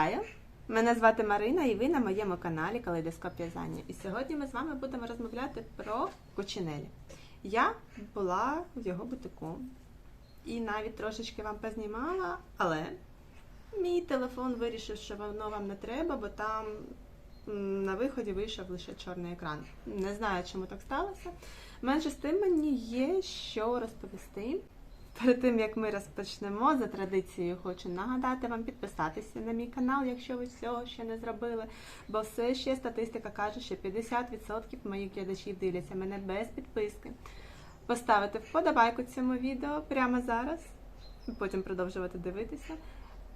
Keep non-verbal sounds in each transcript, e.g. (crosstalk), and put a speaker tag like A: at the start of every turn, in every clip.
A: Вітаю! Мене звати Марина і ви на моєму каналі Калейдоскоп В'язання. І сьогодні ми з вами будемо розмовляти про кучинелі. Я була в його бутику і навіть трошечки вам познімала, але мій телефон вирішив, що воно вам не треба, бо там на виході вийшов лише чорний екран. Не знаю, чому так сталося. Менше з тим мені є що розповісти. Перед тим як ми розпочнемо, за традицією хочу нагадати вам підписатися на мій канал, якщо ви цього ще не зробили. Бо все ще статистика каже, що 50% моїх глядачів дивляться мене без підписки. Поставити вподобайку цьому відео прямо зараз, потім продовжувати дивитися.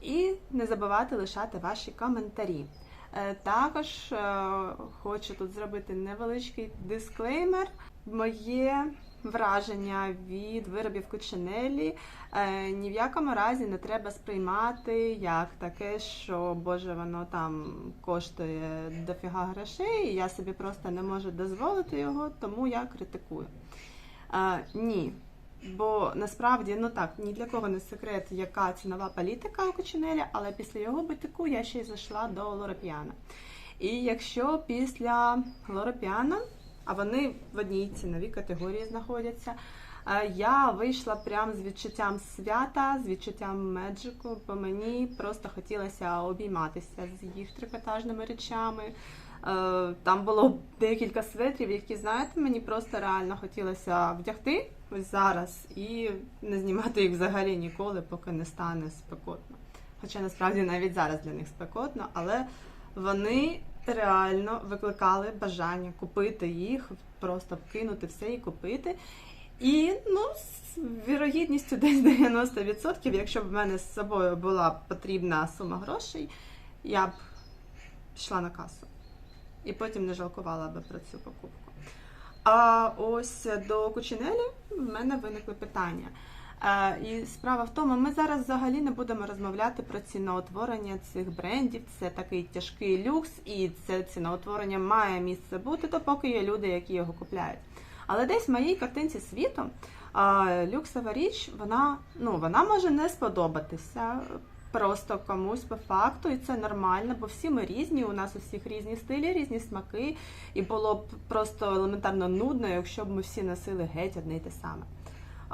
A: І не забувати лишати ваші коментарі. Е, Також е, хочу тут зробити невеличкий дисклеймер. Моє враження від виробів кучинелі е, ні в якому разі не треба сприймати як таке, що Боже, воно там коштує дофіга грошей, і я собі просто не можу дозволити його, тому я критикую. Е, ні. Бо насправді, ну так, ні для кого не секрет, яка цінова політика у Кучинеля, але після його битику я ще й зайшла до Лоропіана. І якщо після Лоропіана, а вони в одній ціновій категорії знаходяться, е, я вийшла прям з відчуттям свята, з відчуттям меджику, бо мені просто хотілося обійматися з їх трикотажними речами. Е, Там було декілька светрів, які, знаєте, мені просто реально хотілося вдягти ось зараз і не знімати їх взагалі ніколи, поки не стане спекотно. Хоча насправді навіть зараз для них спекотно, але вони реально викликали бажання купити їх, просто вкинути все і купити. І ну, з вірогідністю десь 90%, якщо б в мене з собою була потрібна сума грошей, я б пішла на касу і потім не жалкувала би про цю покупку. А ось до кучинелі в мене виникли питання. І справа в тому, ми зараз взагалі не будемо розмовляти про ціноутворення цих брендів. Це такий тяжкий люкс, і це ціноутворення має місце бути, допоки є люди, які його купляють. Але десь в моїй картинці світу люксова річ, вона, ну, вона може не сподобатися просто комусь по факту, і це нормально, бо всі ми різні, у нас у всіх різні стилі, різні смаки, і було б просто елементарно нудно, якщо б ми всі носили геть одне й те саме.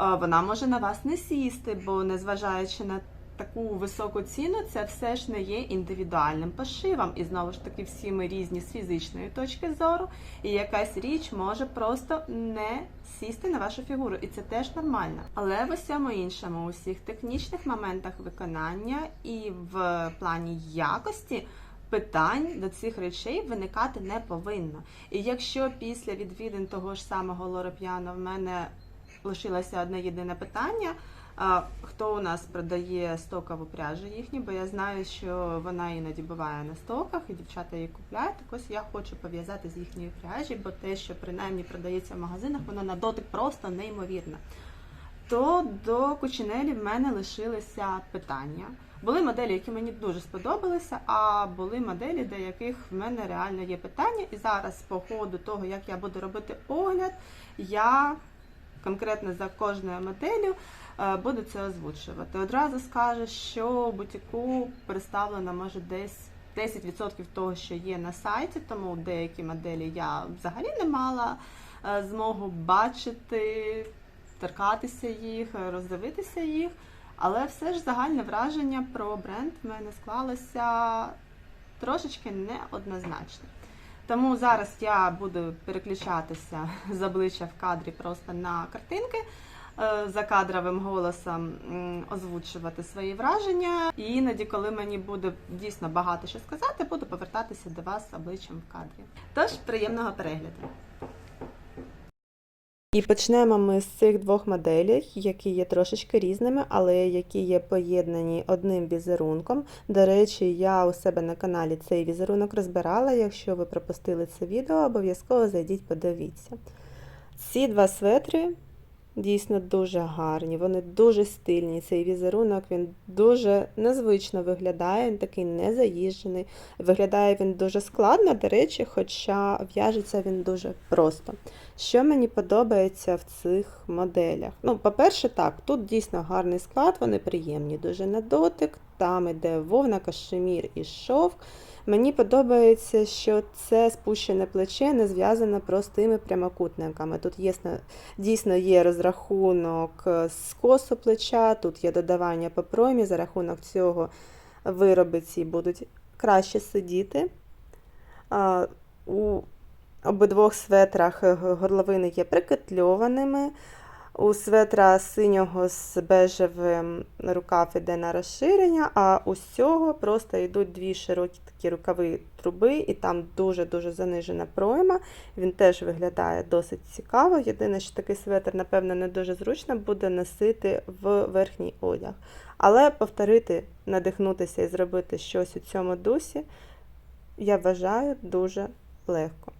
A: Вона може на вас не сісти, бо незважаючи на таку високу ціну, це все ж не є індивідуальним пошивом. І знову ж таки, всі ми різні з фізичної точки зору, і якась річ може просто не сісти на вашу фігуру, і це теж нормально. Але в усьому іншому, у всіх технічних моментах виконання і в плані якості. Питань до цих речей виникати не повинно. І якщо після відвідин того ж самого Лоропіано в мене лишилося одне єдине питання. Хто у нас продає стокову пряжу їхню, бо я знаю, що вона іноді буває на стоках, і дівчата її купляють. Так ось я хочу пов'язати з їхньої пряжі, бо те, що принаймні продається в магазинах, воно на дотик просто неймовірне. То до кучинелі в мене лишилися питання. Були моделі, які мені дуже сподобалися, а були моделі, до яких в мене реально є питання. І зараз, по ходу того, як я буду робити огляд, я конкретно за кожною моделлю е, буду це озвучувати. Одразу скажу, що в бутіку представлено може десь 10% того, що є на сайті, тому деякі моделі я взагалі не мала е, змогу бачити, торкатися їх, роздивитися їх. Але все ж загальне враження про бренд в мене склалося трошечки неоднозначно. Тому зараз я буду переключатися (laughs) з обличчя в кадрі просто на картинки, е, за кадровим голосом озвучувати свої враження. І іноді, коли мені буде дійсно багато що сказати, буду повертатися до вас обличчям в кадрі. Тож, приємного перегляду! І почнемо ми з цих двох моделей, які є трошечки різними, але які є поєднані одним візерунком. До речі, я у себе на каналі цей візерунок розбирала. Якщо ви пропустили це відео, обов'язково зайдіть, подивіться. Ці два светри дійсно дуже гарні, вони дуже стильні. Цей візерунок він дуже незвично виглядає, він такий незаїжджений. Виглядає він дуже складно, до речі, хоча в'яжеться він дуже просто. Що мені подобається в цих моделях? Ну, по-перше, так, тут дійсно гарний склад, вони приємні дуже на дотик, там іде вовна, кашемір і шовк. Мені подобається, що це спущене плече не зв'язане простими прямокутниками. Тут є, дійсно є розрахунок скосу плеча, тут є додавання по проймі, за рахунок цього вироби ці будуть краще сидіти. У обидвох светрах горловини є прикетльованими. У светра синього з бежевим рукав іде на розширення, а у цього просто йдуть дві широкі такі рукави труби, і там дуже-дуже занижена пройма. Він теж виглядає досить цікаво. Єдине, що такий светр, напевно, не дуже зручно буде носити в верхній одяг. Але повторити, надихнутися і зробити щось у цьому дусі, я вважаю дуже легко.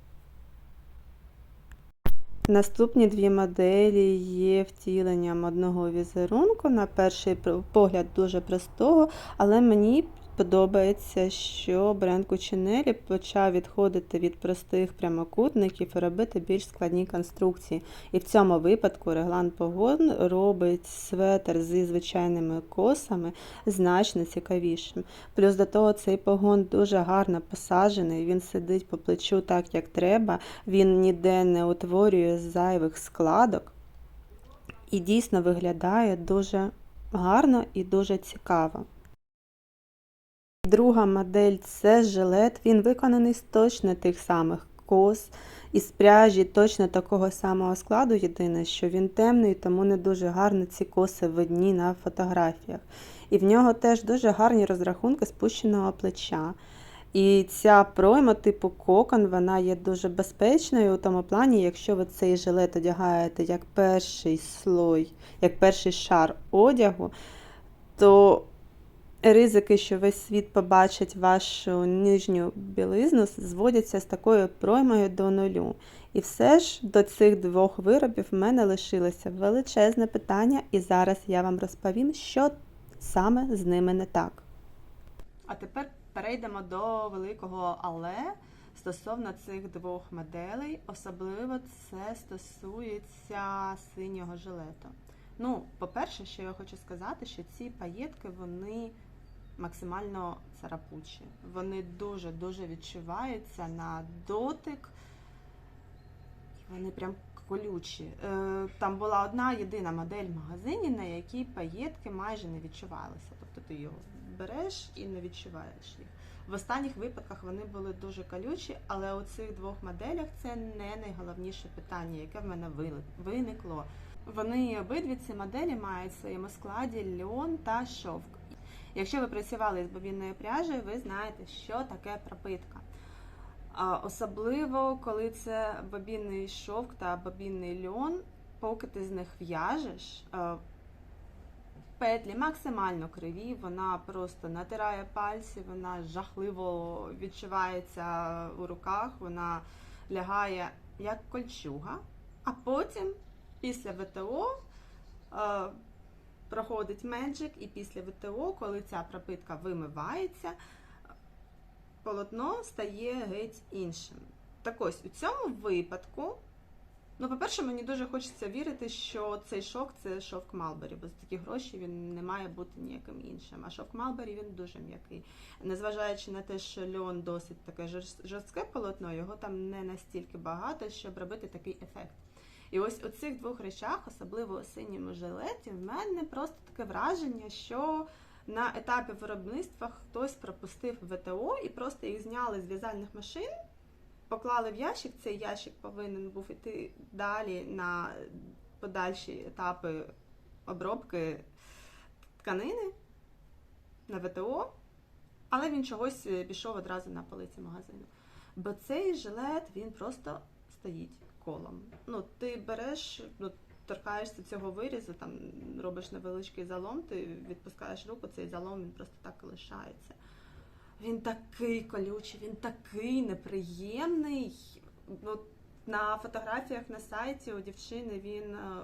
A: Наступні дві моделі є втіленням одного візерунку, на перший погляд дуже простого, але мені подобається, що бренд Кучинелі почав відходити від простих прямокутників і робити більш складні конструкції. І в цьому випадку Реглан Погон робить светр зі звичайними косами значно цікавішим. Плюс до того цей погон дуже гарно посаджений, він сидить по плечу так, як треба, він ніде не утворює зайвих складок. І дійсно виглядає дуже гарно і дуже цікаво. Друга модель це жилет. Він виконаний з точно тих самих кос, із пряжі точно такого самого складу. Єдине, що він темний, тому не дуже гарно ці коси видні на фотографіях. І в нього теж дуже гарні розрахунки спущеного плеча. І ця пройма типу кокон, вона є дуже безпечною у тому плані, якщо ви цей жилет одягаєте як перший слой, як перший шар одягу, то ризики, що весь світ побачить вашу нижню білизну, зводяться з такою проймою до нулю. І все ж до цих двох виробів в мене лишилося величезне питання, і зараз я вам розповім, що саме з ними не так. А тепер перейдемо до великого але стосовно цих двох моделей, особливо це стосується синього жилету. Ну, по-перше, що я хочу сказати, що ці паєтки, вони максимально царапучі. Вони дуже-дуже відчуваються на дотик. Вони прям колючі. Е, там була одна єдина модель в магазині, на якій паєтки майже не відчувалися. Тобто ти його береш і не відчуваєш їх. В останніх випадках вони були дуже колючі, але у цих двох моделях це не найголовніше питання, яке в мене виникло. Вони обидві ці моделі мають в своєму складі льон та шовк. Якщо ви працювали з бобінною пряжею, ви знаєте, що таке пропитка. Особливо, коли це бобінний шовк та бобінний льон, поки ти з них в'яжеш, петлі максимально криві, вона просто натирає пальці, вона жахливо відчувається у руках, вона лягає як кольчуга, а потім після ВТО проходить Magic, і після ВТО, коли ця пропитка вимивається, полотно стає геть іншим. Так ось у цьому випадку, ну, по-перше, мені дуже хочеться вірити, що цей шовк це шовк Малбері, бо за такі гроші він не має бути ніяким іншим. А шовк Малбері він дуже м'який. Незважаючи на те, що льон досить таке жорстке полотно, його там не настільки багато, щоб робити такий ефект. І ось у цих двох речах, особливо у синьому жилеті, в мене просто таке враження, що на етапі виробництва хтось пропустив ВТО і просто їх зняли з в'язальних машин, поклали в ящик. Цей ящик повинен був іти далі на подальші етапи обробки тканини на ВТО, але він чогось пішов одразу на полиці магазину. Бо цей жилет він просто стоїть колом. Ну, Ти береш, ну, торкаєшся цього вирізу, там робиш невеличкий залом, ти відпускаєш руку, цей залом він просто так і лишається. Він такий колючий, він такий неприємний. Ну, На фотографіях на сайті у дівчини він е,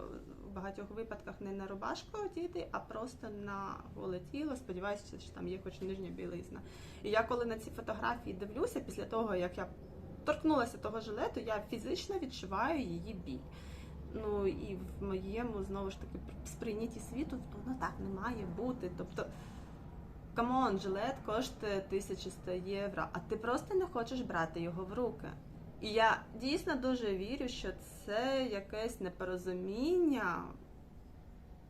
A: багатьох випадках не на рубашку одіти, а просто на голе тіло, сподіваючись, що там є хоч нижня білизна. І я коли на ці фотографії дивлюся, після того як я торкнулася того жилету, я фізично відчуваю її біль. Ну і в моєму знову ж таки сприйнятті світу воно так не має бути. Тобто, камон, жилет коштує 1100 євро, а ти просто не хочеш брати його в руки. І я дійсно дуже вірю, що це якесь непорозуміння,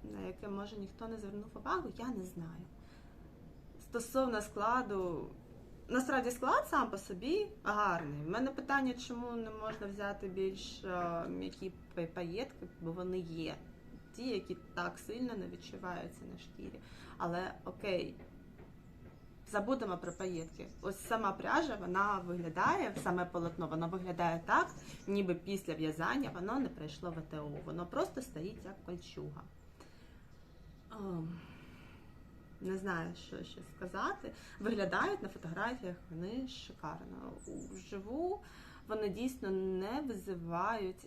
A: на яке може ніхто не звернув увагу, я не знаю. Стосовно складу, насправді склад сам по собі гарний. У мене питання, чому не можна взяти більш е, м'які паєтки, бо вони є. Ті, які так сильно не відчуваються на шкірі. Але окей, забудемо про паєтки. Ось сама пряжа, вона виглядає, саме полотно, воно виглядає так, ніби після в'язання воно не пройшло ВТО. Воно просто стоїть як кольчуга. Не знаю, що ще сказати. Виглядають на фотографіях вони шикарно. Вживу вони дійсно не визивають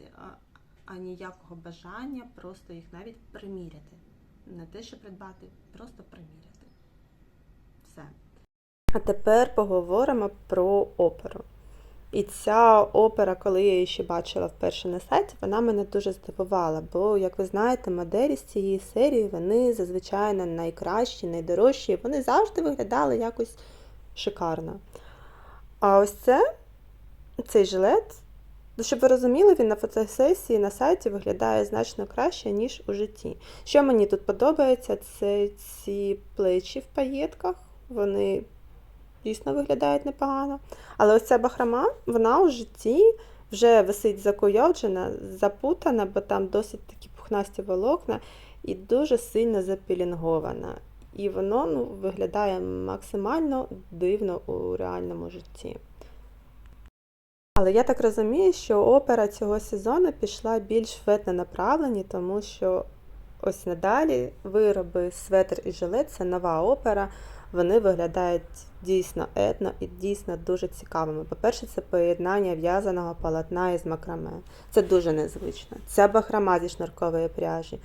A: ніякого бажання просто їх навіть приміряти. Не те, що придбати, просто приміряти. Все. А тепер поговоримо про оперу. І ця опера, коли я її ще бачила вперше на сайті, вона мене дуже здивувала, бо, як ви знаєте, моделі з цієї серії вони зазвичай найкращі, найдорожчі, вони завжди виглядали якось шикарно. А ось це, цей жилет, щоб ви розуміли, він на фотосесії на сайті виглядає значно краще, ніж у житті. Що мені тут подобається, це ці плечі в паєтках, вони дійсно виглядають непогано. Але ось ця бахрома, вона у житті вже висить закуйовджена, запутана, бо там досить такі пухнасті волокна і дуже сильно запілінгована. І воно ну, виглядає максимально дивно у реальному житті. Але я так розумію, що опера цього сезону пішла більш в етне направленні, тому що ось надалі вироби светр і жилет це нова опера. Вони виглядають дійсно етно і дійсно дуже цікавими. По-перше, це поєднання в'язаного полотна із макраме. Це дуже незвично. Ця бахрома зі шнуркової пряжі.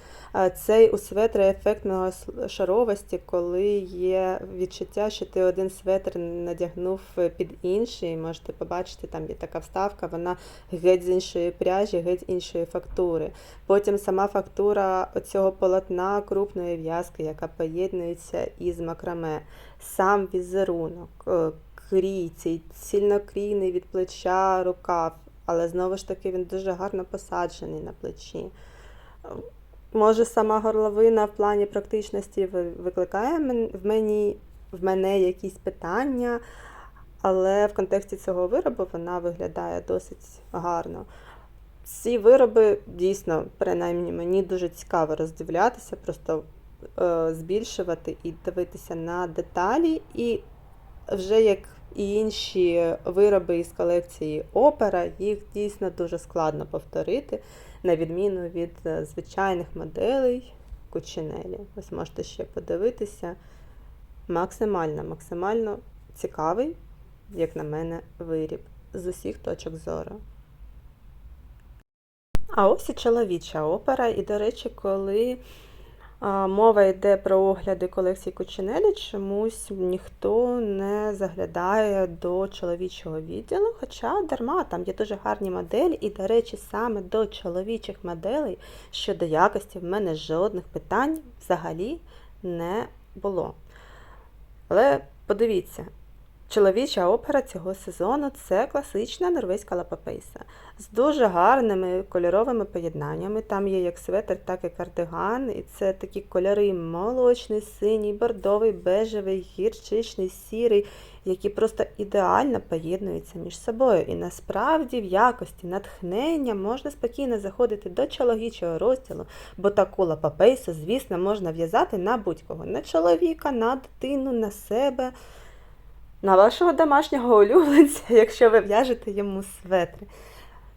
A: Цей у светрі ефектного шаровості, коли є відчуття, що ти один светр надягнув під інший. Можете побачити, там є така вставка, вона геть з іншої пряжі, геть іншої фактури. Потім сама фактура цього полотна крупної в'язки, яка поєднується із макраме. Сам візерунок, е, крій, цей цільнокрійний від плеча рукав, але знову ж таки він дуже гарно посаджений на плечі. Може, сама горловина в плані практичності викликає в мені, в мене якісь питання, але в контексті цього виробу вона виглядає досить гарно. Ці вироби дійсно, принаймні, мені дуже цікаво роздивлятися, просто е, збільшувати і дивитися на деталі. І вже як і інші вироби із колекції опера, їх дійсно дуже складно повторити, на відміну від е, звичайних моделей кучинелі. Ось можете ще подивитися. Максимально, максимально цікавий, як на мене, виріб з усіх точок зору. А ось і чоловіча опера. І, до речі, коли мова йде про огляди колекції Кучинелі, чомусь ніхто не заглядає до чоловічого відділу, хоча дарма, там є дуже гарні моделі, і, до речі, саме до чоловічих моделей щодо якості в мене жодних питань взагалі не було. Але подивіться, чоловіча опера цього сезону це класична норвезька лапапейса з дуже гарними кольоровими поєднаннями. Там є як светр, так і кардиган. І це такі кольори молочний, синій, бордовий, бежевий, гірчичний, сірий, які просто ідеально поєднуються між собою. І насправді в якості натхнення можна спокійно заходити до чоловічого розділу, бо таку лапапейсу, звісно, можна в'язати на будь-кого. На чоловіка, на дитину, на себе. На вашого домашнього улюбленця, (laughs) якщо ви в'яжете йому светри.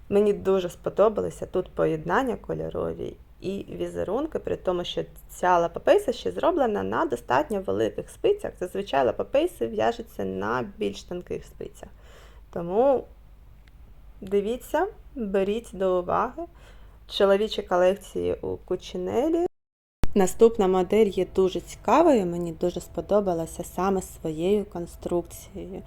A: Мені дуже сподобалося тут поєднання кольорові і візерунки, при тому, що ця лапапейса ще зроблена на достатньо великих спицях. Зазвичай лапапейси в'яжуться на більш тонких спицях. Тому дивіться, беріть до уваги. чоловічі колекції у Кучинелі. Наступна модель є дуже цікавою, мені дуже сподобалася саме своєю конструкцією.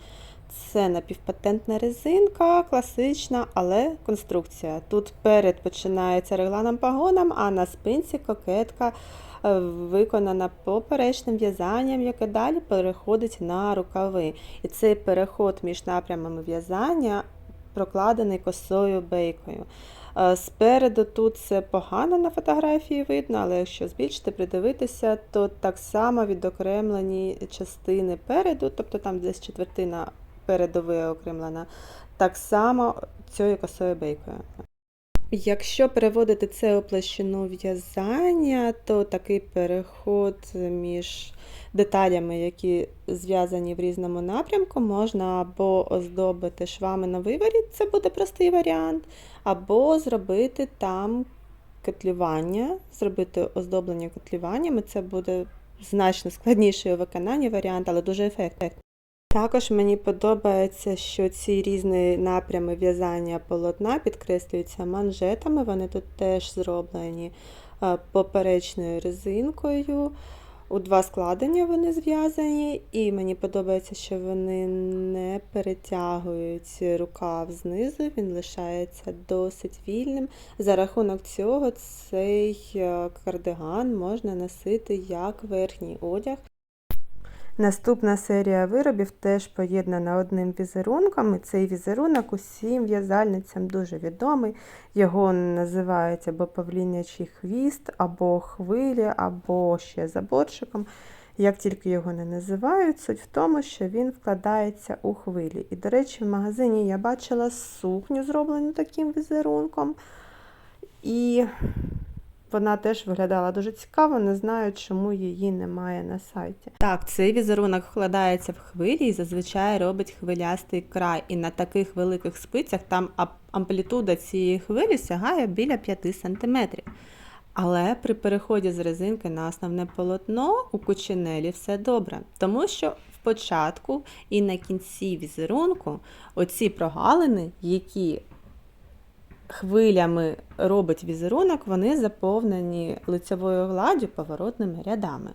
A: Це напівпатентна резинка, класична, але конструкція. Тут перед починається регланом пагоном, а на спинці кокетка е, виконана поперечним в'язанням, яке далі переходить на рукави. І цей переход між напрямами в'язання прокладений косою бейкою. Е, Спереду тут це погано на фотографії видно, але якщо збільшити, придивитися, то так само відокремлені частини переду, тобто там десь четвертина передової окремлена, так само цією косою бейкою. Якщо переводити це у площину в'язання, то такий переход між деталями, які зв'язані в різному напрямку, можна або оздобити швами на виворіт, це буде простий варіант, або зробити там котлювання, зробити оздоблення котлюваннями. Це буде значно складніший у виконанні варіант, але дуже ефективний. Також мені подобається, що ці різні напрями в'язання полотна підкреслюються манжетами. Вони тут теж зроблені е, поперечною резинкою. У два складення вони зв'язані, і мені подобається, що вони не перетягують рукав знизу, він лишається досить вільним. За рахунок цього цей е, кардиган можна носити як верхній одяг. Наступна серія виробів теж поєднана одним візерунком. І цей візерунок усім в'язальницям дуже відомий. Його називають або павлінячий хвіст, або хвилі, або ще заборчиком. Як тільки його не називають, суть в тому, що він вкладається у хвилі. І, до речі, в магазині я бачила сукню, зроблену таким візерунком. І вона теж виглядала дуже цікаво, не знаю, чому її немає на сайті. Так, цей візерунок вкладається в хвилі і зазвичай робить хвилястий край. І на таких великих спицях там амплітуда цієї хвилі сягає біля 5 см. Але при переході з резинки на основне полотно у кучинелі все добре, тому що в початку і на кінці візерунку оці прогалини, які хвилями робить візерунок, вони заповнені лицевою гладдю поворотними рядами.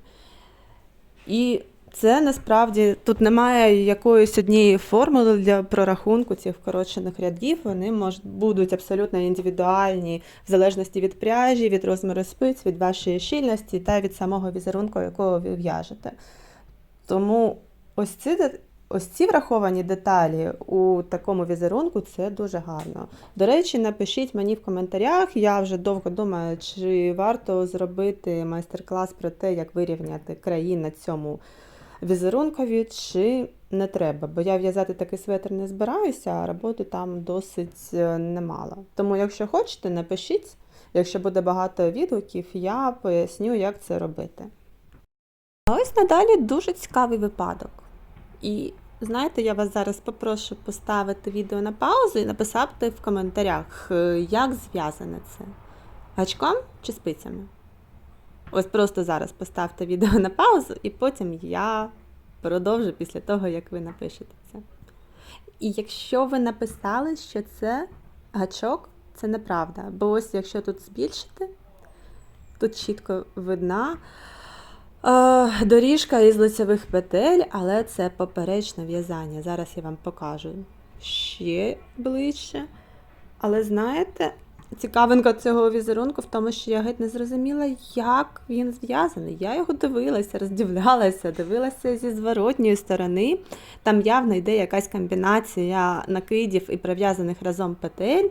A: І це насправді тут немає якоїсь однієї формули для прорахунку цих вкорочених рядів. Вони можуть, будуть абсолютно індивідуальні в залежності від пряжі, від розміру спиць, від вашої щільності та від самого візерунку, якого ви в'яжете. Тому ось ці Ось ці враховані деталі у такому візерунку це дуже гарно. До речі, напишіть мені в коментарях, я вже довго думаю, чи варто зробити майстер-клас про те, як вирівняти краї на цьому візерункові, чи не треба. Бо я в'язати такий светр не збираюся, а роботи там досить е, немало. Тому, якщо хочете, напишіть. Якщо буде багато відгуків, я поясню, як це робити. А ось надалі дуже цікавий випадок. І знаєте, я вас зараз попрошу поставити відео на паузу і написати в коментарях, е, як зв'язане це. Гачком чи спицями? Ось просто зараз поставте відео на паузу, і потім я продовжу після того, як ви напишете це. І якщо ви написали, що це гачок, це неправда. Бо ось якщо тут збільшити, тут чітко видна. Е, доріжка із лицевих петель, але це поперечне в'язання. Зараз я вам покажу ще ближче. Але знаєте, цікавинка цього візерунку в тому, що я геть не зрозуміла, як він зв'язаний. Я його дивилася, роздивлялася, дивилася зі зворотньої сторони. Там явно йде якась комбінація накидів і прив'язаних разом петель.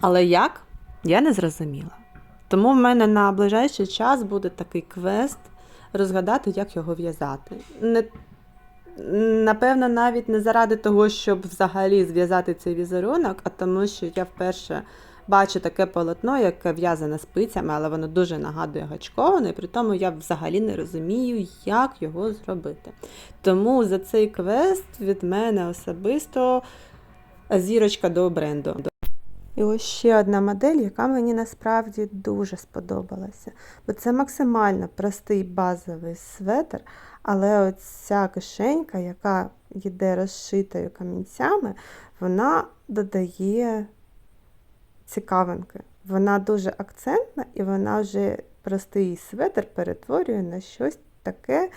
A: Але як? Я не зрозуміла. Тому в мене на ближайший час буде такий квест розгадати, як його в'язати. Не, Напевно, навіть не заради того, щоб взагалі зв'язати цей візерунок, а тому, що я вперше бачу таке полотно, яке в'язане спицями, але воно дуже нагадує гачковане, і при тому я взагалі не розумію, як його зробити. Тому за цей квест від мене особисто зірочка до бренду. І ось ще одна модель, яка мені насправді дуже сподобалася. Бо це максимально простий базовий светр, але оця кишенька, яка йде розшитою камінцями, вона додає цікавинки.
B: Вона дуже акцентна і вона вже простий светр перетворює на щось таке,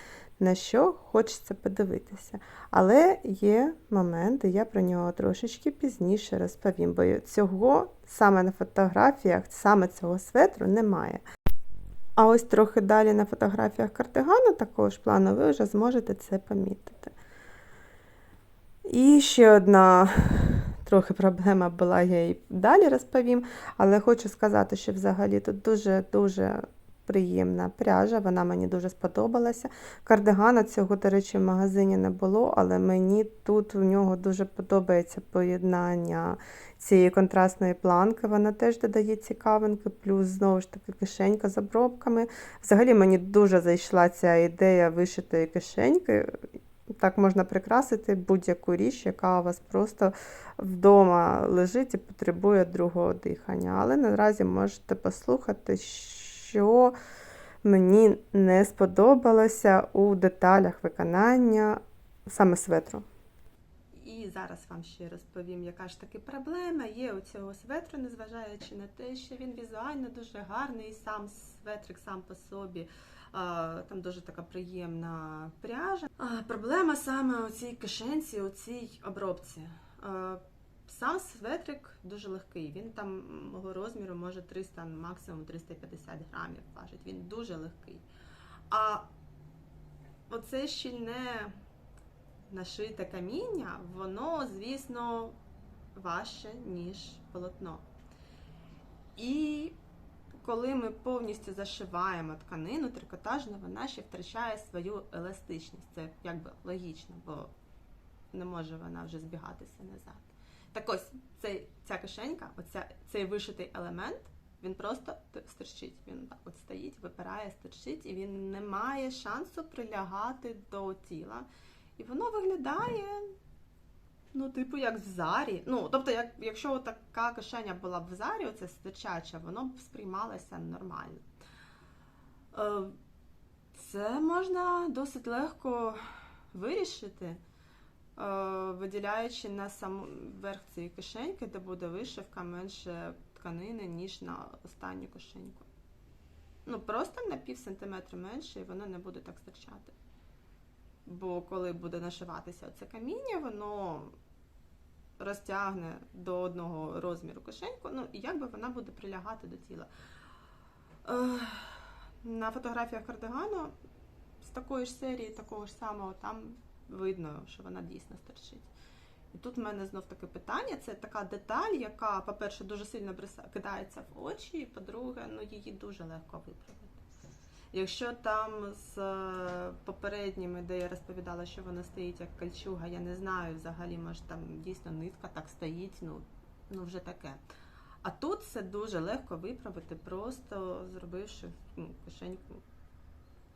B: на що хочеться подивитися. Але є моменти, я про нього трошечки пізніше розповім, бо цього саме на фотографіях, саме цього светру немає. А ось трохи далі на фотографіях кардигану такого ж плану ви вже зможете це помітити. І ще одна трохи проблема була, я її далі розповім, але хочу сказати, що взагалі тут дуже-дуже приємна пряжа, вона мені дуже сподобалася. Кардигана цього, до речі, в магазині не було, але мені тут у нього дуже подобається поєднання цієї контрастної планки, вона теж додає цікавинки, плюс знову ж таки кишенька з обробками. Взагалі мені дуже зайшла ця ідея вишитої кишеньки. Так можна прикрасити будь-яку річ, яка у вас просто вдома лежить і потребує другого дихання. Але наразі можете послухати, що мені не сподобалося у деталях виконання саме светру.
A: І зараз вам ще розповім, яка ж таки проблема є у цього светру, незважаючи на те, що він візуально дуже гарний, і сам светрик сам по собі. Там дуже така приємна пряжа. Проблема саме у цій кишенці, у цій обробці. Сам светрик дуже легкий. Він там мого розміру може 300, максимум 350 грамів важить. Він дуже легкий. А оце щільне нашите каміння, воно, звісно, важче, ніж полотно. І коли ми повністю зашиваємо тканину трикотажну, вона ще втрачає свою еластичність. Це якби логічно, бо не може вона вже збігатися назад. Так ось цей, ця кишенька, оця, цей вишитий елемент, він просто стирчить. Він так от стоїть, випирає, стирчить, і він не має шансу прилягати до тіла. І воно виглядає, ну, типу, як в зарі. Ну, тобто, як, якщо така кишеня була б в зарі, оце стирчача, воно б сприймалося нормально. Е, Це можна досить легко вирішити, виділяючи на сам верх цієї кишеньки, де буде вишивка менше тканини, ніж на останню кишеньку. Ну, просто на пів сантиметра менше, і воно не буде так стирчати. Бо коли буде нашиватися це каміння, воно розтягне до одного розміру кишеньку, ну і якби вона буде прилягати до тіла. Е, на фотографіях кардигану з такої ж серії, такого ж самого, там видно, що вона дійсно стерчить. І тут в мене знов таке питання: це така деталь, яка, по-перше, дуже сильно кидається в очі, і по-друге, ну її дуже легко виправити. Якщо там з е, попередніми, де я розповідала, що вона стоїть як кольчуга, я не знаю взагалі, може там дійсно нитка так стоїть, ну, ну вже таке. А тут це дуже легко виправити, просто зробивши ну, кишеньку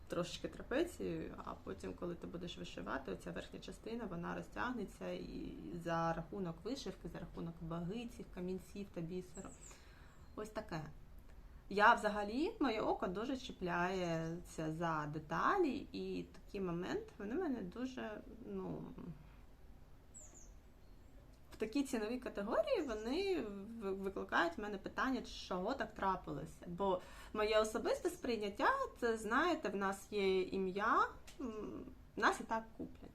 A: трошечки трапецію, а потім, коли ти будеш вишивати, оця верхня частина вона розтягнеться і за рахунок вишивки, за рахунок ваги цих камінців та бісеру. Ось таке. Я взагалі, моє око дуже чіпляється за деталі, і такий момент вони мене дуже, ну. В такій ціновій категорії вони викликають в мене питання, чого так трапилося. Бо моє особисте сприйняття, це знаєте, в нас є ім'я, нас і так куплять.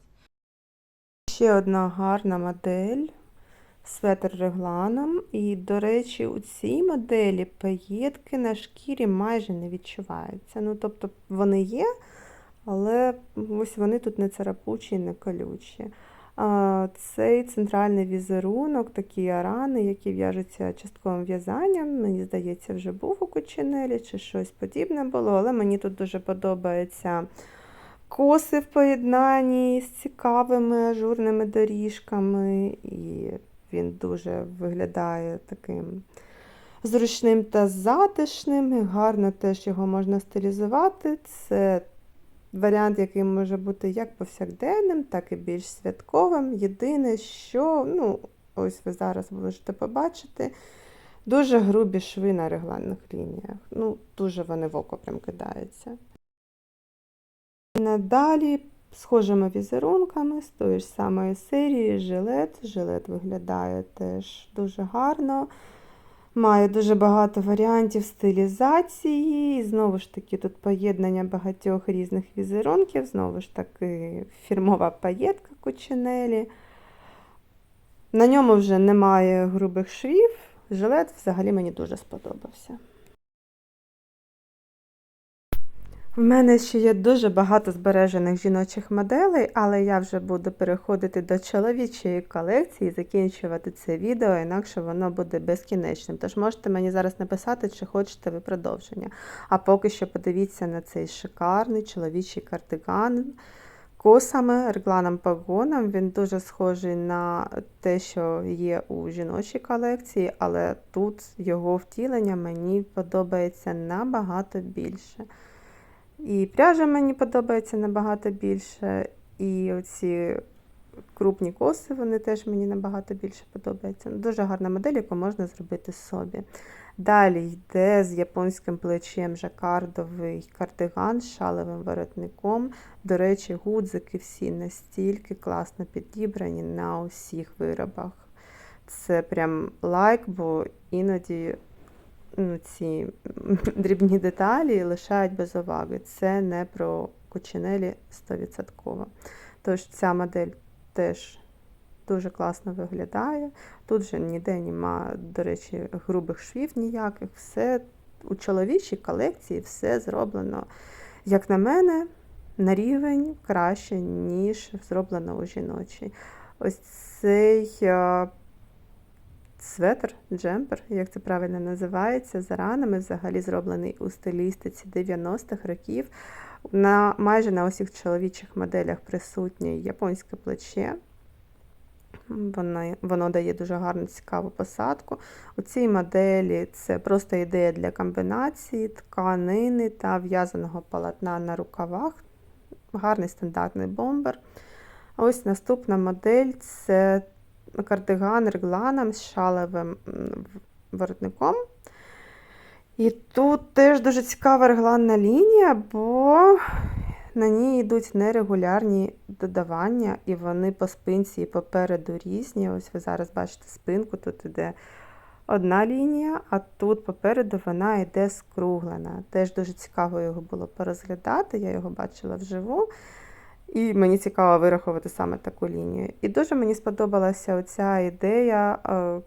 B: Ще одна гарна модель светр регланом. І, до речі, у цій моделі паєтки на шкірі майже не відчуваються. Ну, тобто вони є, але ось вони тут не царапучі, не колючі. Цей центральний візерунок, такі арани, які в'яжуться частковим в'язанням, мені здається, вже був у коченелі чи щось подібне було, але мені тут дуже подобається коси в поєднанні з цікавими ажурними доріжками, і він дуже виглядає таким зручним та затишним. Гарно теж його можна стилізувати. Це варіант, який може бути як повсякденним, так і більш святковим. Єдине, що, ну, ось ви зараз можете побачити. Дуже грубі шви на регланних лініях. Ну, дуже вони в око прям кидаються. Надалі схожими візерунками з тої ж самої серії жилет. Жилет виглядає теж дуже гарно. Має дуже багато варіантів стилізації. І знову ж таки, тут поєднання багатьох різних візерунків. Знову ж таки, фірмова паєтка Кучинелі. На ньому вже немає грубих швів. Жилет взагалі мені дуже сподобався. В мене ще є дуже багато збережених жіночих моделей, але я вже буду переходити до чоловічої колекції і закінчувати це відео, інакше воно буде безкінечним. Тож можете мені зараз написати, чи хочете ви продовження. А поки що подивіться на цей шикарний чоловічий кардиган косами, регланом погоном. Він дуже схожий на те, що є у жіночій колекції, але тут його втілення мені подобається набагато більше. І пряжа мені подобається набагато більше, і оці крупні коси, вони теж мені набагато більше подобаються. Дуже гарна модель, яку можна зробити собі. Далі йде з японським плечем жакардовий кардиган з шалевим воротником. До речі, гудзики всі настільки класно підібрані на усіх виробах. Це прям лайк, бо іноді ну, ці (laughs) дрібні деталі лишають без уваги. Це не про кучинелі 100%. Тож ця модель теж дуже класно виглядає. Тут же ніде нема, до речі, грубих швів ніяких. Все у чоловічій колекції все зроблено, як на мене, на рівень краще, ніж зроблено у жіночій. Ось цей а, светр, джемпер, як це правильно називається, за ранами взагалі зроблений у стилістиці 90-х років. На майже на усіх чоловічих моделях присутнє японське плече. Воно, воно дає дуже гарну цікаву посадку. У цій моделі це просто ідея для комбінації тканини та в'язаного полотна на рукавах. Гарний стандартний бомбер. Ось наступна модель це кардиган регланом з шалевим воротником. І тут теж дуже цікава регланна лінія, бо на ній йдуть нерегулярні додавання, і вони по спинці і попереду різні. Ось ви зараз бачите спинку, тут іде одна лінія, а тут попереду вона йде скруглена. Теж дуже цікаво його було порозглядати, я його бачила вживу. І мені цікаво вирахувати саме таку лінію. І дуже мені сподобалася оця ідея е,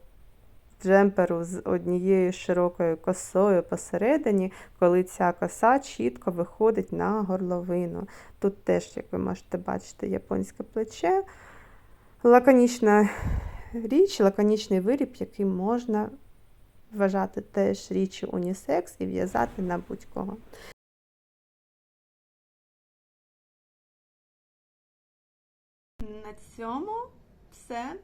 B: джемперу з однією широкою косою посередині, коли ця коса чітко виходить на горловину. Тут теж, як ви можете бачити, японське плече. Лаконічна річ, лаконічний виріб, який можна вважати теж річчю унісекс і в'язати на будь-кого.
A: Цьому все.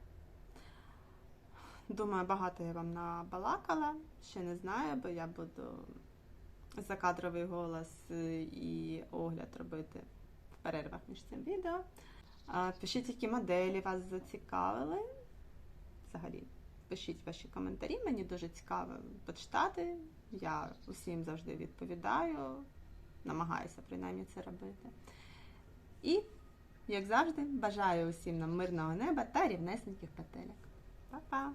A: Думаю, багато я вам набалакала. Ще не знаю, бо я буду закадровий голос е, і огляд робити в перервах між цим відео. Пишіть, які моделі вас зацікавили. Взагалі, пишіть ваші коментарі. Мені дуже цікаво почитати. Я усім завжди відповідаю, намагаюся принаймні це робити. І як завжди, бажаю усім нам мирного неба та рівнесеньких петелек. Па-па!